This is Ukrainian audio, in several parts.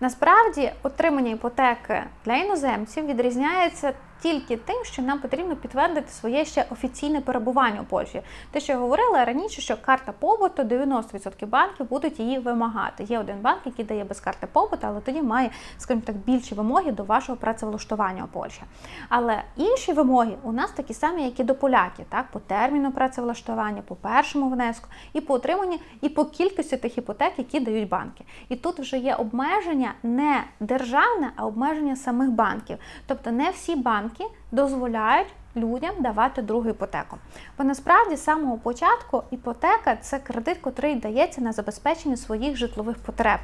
Насправді, отримання іпотеки для іноземців відрізняється тільки тим, що нам потрібно підтвердити своє ще офіційне перебування у Польщі. Те, що я говорила раніше, що карта побуту 90% банків будуть її вимагати. Є один банк, який дає без карти побуту, але тоді має, скажімо так, більші вимоги до вашого працевлаштування у Польщі. Але інші вимоги у нас такі самі, як і до поляків, так по терміну працевлаштування, по першому внеску, і по отриманні, і по кількості тих іпотек, які дають банки. І тут вже є обмеження не державне, а обмеження самих банків. Тобто не всі банки дозволяють людям давати другу іпотеку. Бо насправді з самого початку іпотека це кредит, який дається на забезпечення своїх житлових потреб.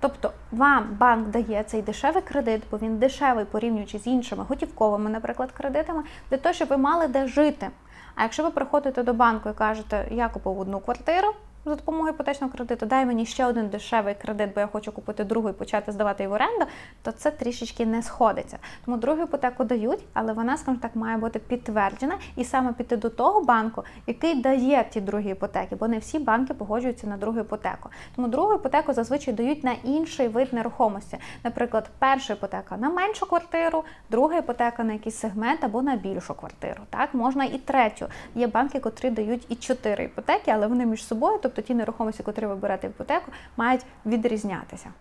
Тобто вам банк дає цей дешевий кредит, бо він дешевий порівнюючи з іншими готівковими, наприклад, кредитами, для того, щоб ви мали де жити. А якщо ви приходите до банку і кажете, я купив одну квартиру за допомогою іпотечного кредиту, дай мені ще один дешевий кредит, бо я хочу купити другу і почати здавати її в оренду, то це трішечки не сходиться. Тому другу іпотеку дають, але вона, скажімо так, має бути підтверджена і саме піти до того банку, який дає ті другі іпотеки, бо не всі банки погоджуються на другу іпотеку. Тому другу іпотеку зазвичай дають на інший вид нерухомості. Наприклад, перша іпотека на меншу квартиру, друга іпотека на якийсь сегмент або на більшу квартиру. Так можна і третю. Є банки, котрі дають і чотири іпотеки, але вони між собою, тобто ті нерухомості, котрі ви берете в іпотеку, мають відрізнятися.